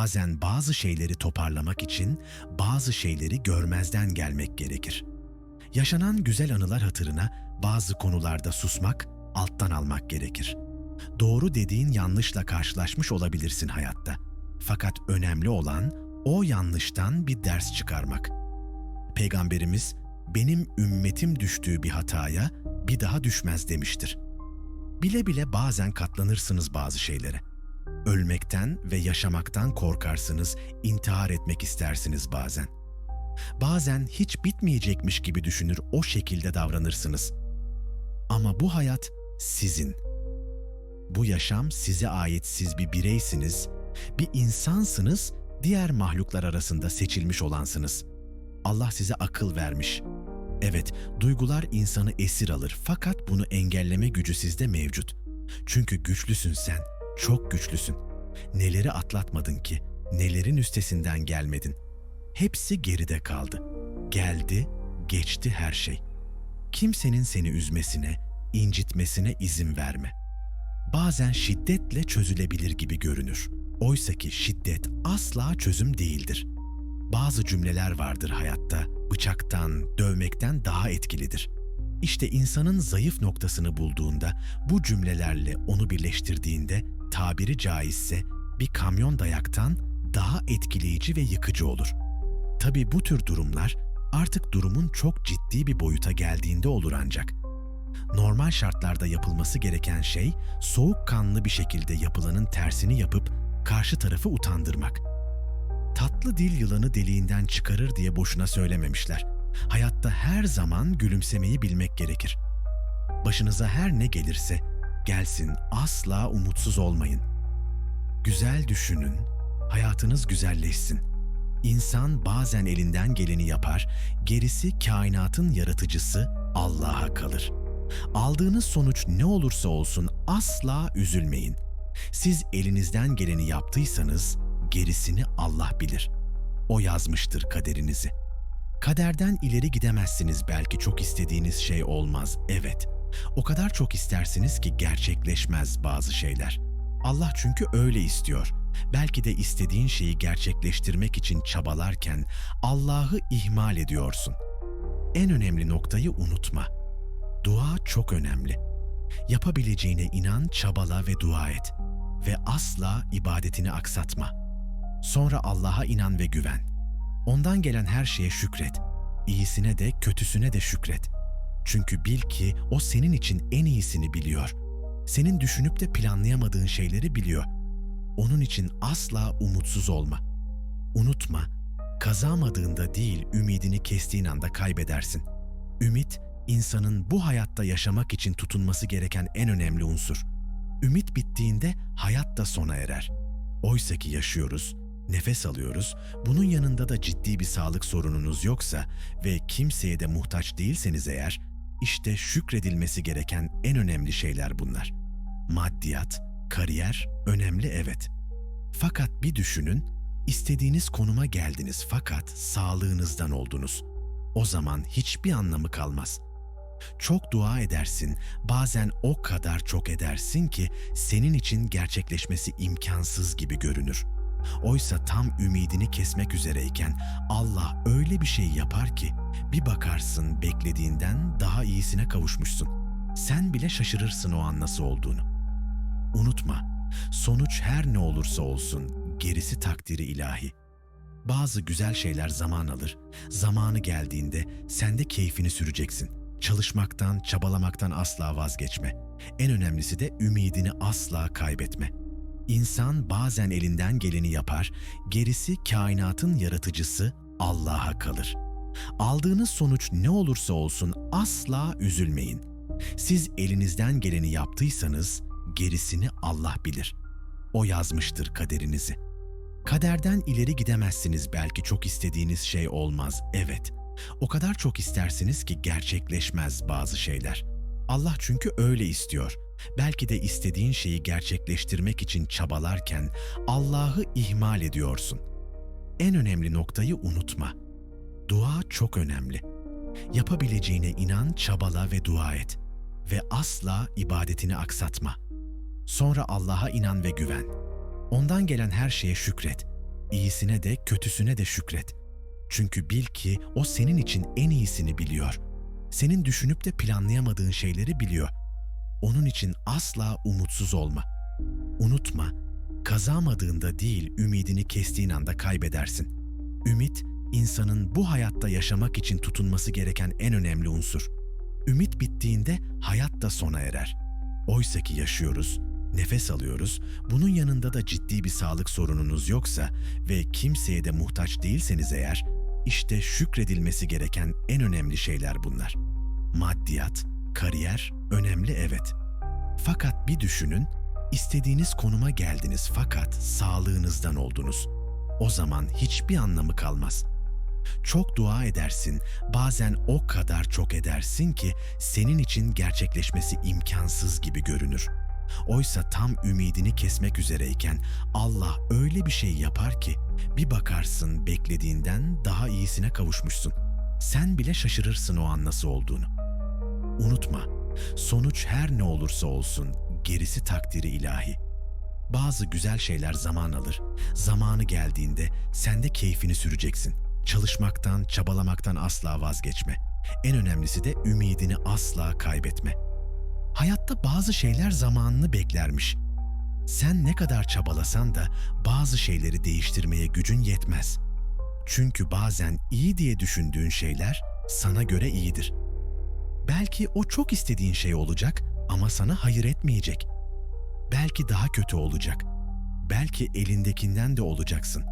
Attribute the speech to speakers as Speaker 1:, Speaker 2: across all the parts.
Speaker 1: Bazen bazı şeyleri toparlamak için bazı şeyleri görmezden gelmek gerekir. Yaşanan güzel anılar hatırına bazı konularda susmak, alttan almak gerekir. Doğru dediğin yanlışla karşılaşmış olabilirsin hayatta. Fakat önemli olan o yanlıştan bir ders çıkarmak. Peygamberimiz benim ümmetim düştüğü bir hataya bir daha düşmez demiştir. Bile bile bazen katlanırsınız bazı şeylere. Ölmekten ve yaşamaktan korkarsınız, intihar etmek istersiniz bazen. Bazen hiç bitmeyecekmiş gibi düşünür o şekilde davranırsınız. Ama bu hayat sizin. Bu yaşam size ait siz bir bireysiniz, bir insansınız, diğer mahluklar arasında seçilmiş olansınız. Allah size akıl vermiş. Evet, duygular insanı esir alır fakat bunu engelleme gücü sizde mevcut. Çünkü güçlüsün sen, çok güçlüsün. Neleri atlatmadın ki, nelerin üstesinden gelmedin. Hepsi geride kaldı. Geldi, geçti her şey. Kimsenin seni üzmesine, incitmesine izin verme. Bazen şiddetle çözülebilir gibi görünür. Oysa ki şiddet asla çözüm değildir. Bazı cümleler vardır hayatta, bıçaktan, dövmekten daha etkilidir. İşte insanın zayıf noktasını bulduğunda, bu cümlelerle onu birleştirdiğinde, tabiri caizse bir kamyon dayaktan daha etkileyici ve yıkıcı olur. Tabi bu tür durumlar artık durumun çok ciddi bir boyuta geldiğinde olur ancak. Normal şartlarda yapılması gereken şey soğukkanlı bir şekilde yapılanın tersini yapıp karşı tarafı utandırmak. Tatlı dil yılanı deliğinden çıkarır diye boşuna söylememişler. Hayatta her zaman gülümsemeyi bilmek gerekir. Başınıza her ne gelirse gelsin asla umutsuz olmayın. Güzel düşünün, hayatınız güzelleşsin. İnsan bazen elinden geleni yapar, gerisi kainatın yaratıcısı Allah'a kalır. Aldığınız sonuç ne olursa olsun asla üzülmeyin. Siz elinizden geleni yaptıysanız gerisini Allah bilir. O yazmıştır kaderinizi. Kaderden ileri gidemezsiniz belki çok istediğiniz şey olmaz, evet. O kadar çok istersiniz ki gerçekleşmez bazı şeyler. Allah çünkü öyle istiyor. Belki de istediğin şeyi gerçekleştirmek için çabalarken Allah'ı ihmal ediyorsun. En önemli noktayı unutma. Dua çok önemli. Yapabileceğine inan, çabala ve dua et. Ve asla ibadetini aksatma. Sonra Allah'a inan ve güven. Ondan gelen her şeye şükret. İyisine de kötüsüne de şükret. Çünkü bil ki o senin için en iyisini biliyor. Senin düşünüp de planlayamadığın şeyleri biliyor. Onun için asla umutsuz olma. Unutma, kazamadığında değil ümidini kestiğin anda kaybedersin. Ümit, insanın bu hayatta yaşamak için tutunması gereken en önemli unsur. Ümit bittiğinde hayat da sona erer. Oysa ki yaşıyoruz, nefes alıyoruz, bunun yanında da ciddi bir sağlık sorununuz yoksa ve kimseye de muhtaç değilseniz eğer, işte şükredilmesi gereken en önemli şeyler bunlar. Maddiyat, kariyer önemli evet. Fakat bir düşünün, istediğiniz konuma geldiniz fakat sağlığınızdan oldunuz. O zaman hiçbir anlamı kalmaz. Çok dua edersin, bazen o kadar çok edersin ki senin için gerçekleşmesi imkansız gibi görünür. Oysa tam ümidini kesmek üzereyken Allah öyle bir şey yapar ki bir bakarsın beklediğinden daha iyisine kavuşmuşsun. Sen bile şaşırırsın o an nasıl olduğunu. Unutma, sonuç her ne olursa olsun gerisi takdiri ilahi. Bazı güzel şeyler zaman alır. Zamanı geldiğinde sen de keyfini süreceksin. Çalışmaktan, çabalamaktan asla vazgeçme. En önemlisi de ümidini asla kaybetme. İnsan bazen elinden geleni yapar, gerisi kainatın yaratıcısı Allah'a kalır. Aldığınız sonuç ne olursa olsun asla üzülmeyin. Siz elinizden geleni yaptıysanız gerisini Allah bilir. O yazmıştır kaderinizi. Kaderden ileri gidemezsiniz belki çok istediğiniz şey olmaz, evet. O kadar çok istersiniz ki gerçekleşmez bazı şeyler. Allah çünkü öyle istiyor. Belki de istediğin şeyi gerçekleştirmek için çabalarken Allah'ı ihmal ediyorsun. En önemli noktayı unutma. Dua çok önemli. Yapabileceğine inan, çabala ve dua et. Ve asla ibadetini aksatma. Sonra Allah'a inan ve güven. Ondan gelen her şeye şükret. iyisine de kötüsüne de şükret. Çünkü bil ki o senin için en iyisini biliyor. Senin düşünüp de planlayamadığın şeyleri biliyor. Onun için asla umutsuz olma. Unutma, kazamadığında değil ümidini kestiğin anda kaybedersin. Ümit, insanın bu hayatta yaşamak için tutunması gereken en önemli unsur. Ümit bittiğinde hayat da sona erer. Oysa ki yaşıyoruz, nefes alıyoruz, bunun yanında da ciddi bir sağlık sorununuz yoksa ve kimseye de muhtaç değilseniz eğer, işte şükredilmesi gereken en önemli şeyler bunlar. Maddiyat, kariyer önemli evet. Fakat bir düşünün, istediğiniz konuma geldiniz fakat sağlığınızdan oldunuz. O zaman hiçbir anlamı kalmaz. Çok dua edersin, bazen o kadar çok edersin ki senin için gerçekleşmesi imkansız gibi görünür. Oysa tam ümidini kesmek üzereyken Allah öyle bir şey yapar ki bir bakarsın beklediğinden daha iyisine kavuşmuşsun. Sen bile şaşırırsın o an nasıl olduğunu. Unutma, sonuç her ne olursa olsun gerisi takdiri ilahi. Bazı güzel şeyler zaman alır. Zamanı geldiğinde sen de keyfini süreceksin. Çalışmaktan, çabalamaktan asla vazgeçme. En önemlisi de ümidini asla kaybetme. Hayatta bazı şeyler zamanını beklermiş. Sen ne kadar çabalasan da bazı şeyleri değiştirmeye gücün yetmez. Çünkü bazen iyi diye düşündüğün şeyler sana göre iyidir. Belki o çok istediğin şey olacak ama sana hayır etmeyecek. Belki daha kötü olacak. Belki elindekinden de olacaksın.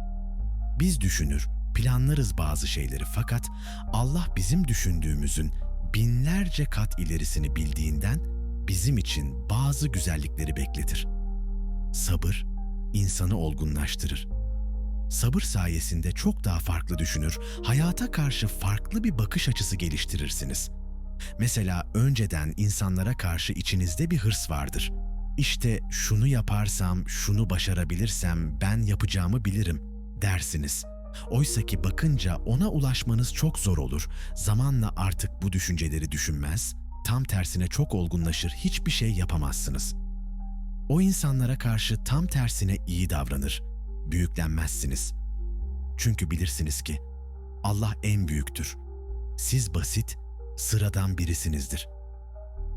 Speaker 1: Biz düşünür, planlarız bazı şeyleri fakat Allah bizim düşündüğümüzün binlerce kat ilerisini bildiğinden bizim için bazı güzellikleri bekletir. Sabır insanı olgunlaştırır. Sabır sayesinde çok daha farklı düşünür, hayata karşı farklı bir bakış açısı geliştirirsiniz. Mesela önceden insanlara karşı içinizde bir hırs vardır. İşte şunu yaparsam, şunu başarabilirsem ben yapacağımı bilirim dersiniz. Oysa ki bakınca ona ulaşmanız çok zor olur. Zamanla artık bu düşünceleri düşünmez, tam tersine çok olgunlaşır, hiçbir şey yapamazsınız. O insanlara karşı tam tersine iyi davranır, büyüklenmezsiniz. Çünkü bilirsiniz ki Allah en büyüktür. Siz basit, sıradan birisinizdir.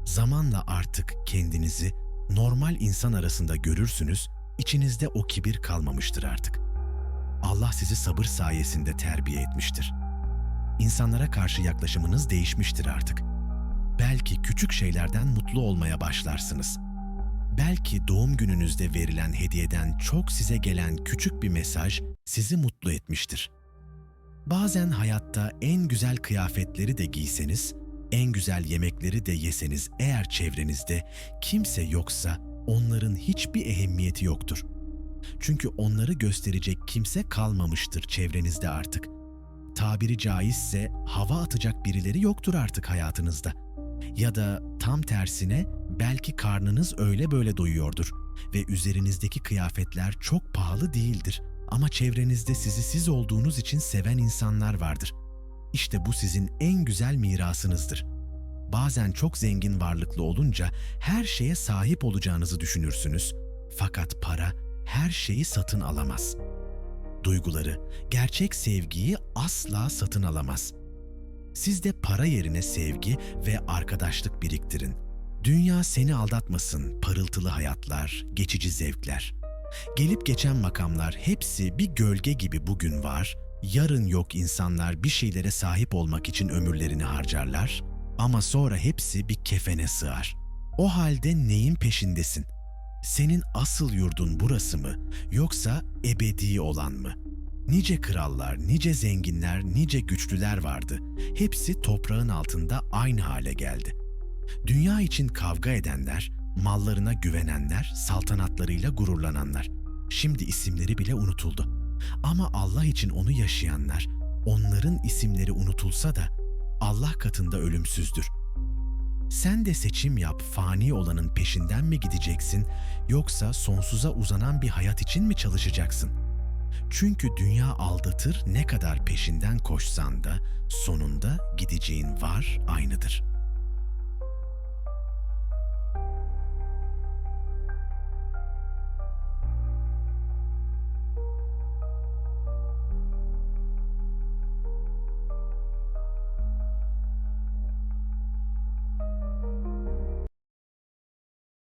Speaker 1: Zamanla artık kendinizi normal insan arasında görürsünüz, içinizde o kibir kalmamıştır artık. Allah sizi sabır sayesinde terbiye etmiştir. İnsanlara karşı yaklaşımınız değişmiştir artık. Belki küçük şeylerden mutlu olmaya başlarsınız. Belki doğum gününüzde verilen hediyeden çok size gelen küçük bir mesaj sizi mutlu etmiştir. Bazen hayatta en güzel kıyafetleri de giyseniz, en güzel yemekleri de yeseniz eğer çevrenizde kimse yoksa onların hiçbir ehemmiyeti yoktur. Çünkü onları gösterecek kimse kalmamıştır çevrenizde artık. Tabiri caizse hava atacak birileri yoktur artık hayatınızda. Ya da tam tersine belki karnınız öyle böyle doyuyordur ve üzerinizdeki kıyafetler çok pahalı değildir ama çevrenizde sizi siz olduğunuz için seven insanlar vardır. İşte bu sizin en güzel mirasınızdır. Bazen çok zengin varlıklı olunca her şeye sahip olacağınızı düşünürsünüz. Fakat para her şeyi satın alamaz. Duyguları, gerçek sevgiyi asla satın alamaz. Siz de para yerine sevgi ve arkadaşlık biriktirin. Dünya seni aldatmasın, parıltılı hayatlar, geçici zevkler. Gelip geçen makamlar hepsi bir gölge gibi bugün var, yarın yok insanlar bir şeylere sahip olmak için ömürlerini harcarlar ama sonra hepsi bir kefene sığar. O halde neyin peşindesin? Senin asıl yurdun burası mı yoksa ebedi olan mı? Nice krallar, nice zenginler, nice güçlüler vardı. Hepsi toprağın altında aynı hale geldi. Dünya için kavga edenler, mallarına güvenenler, saltanatlarıyla gururlananlar. Şimdi isimleri bile unutuldu. Ama Allah için onu yaşayanlar, onların isimleri unutulsa da Allah katında ölümsüzdür. Sen de seçim yap, fani olanın peşinden mi gideceksin yoksa sonsuza uzanan bir hayat için mi çalışacaksın? Çünkü dünya aldatır, ne kadar peşinden koşsan da sonunda gideceğin var aynıdır.''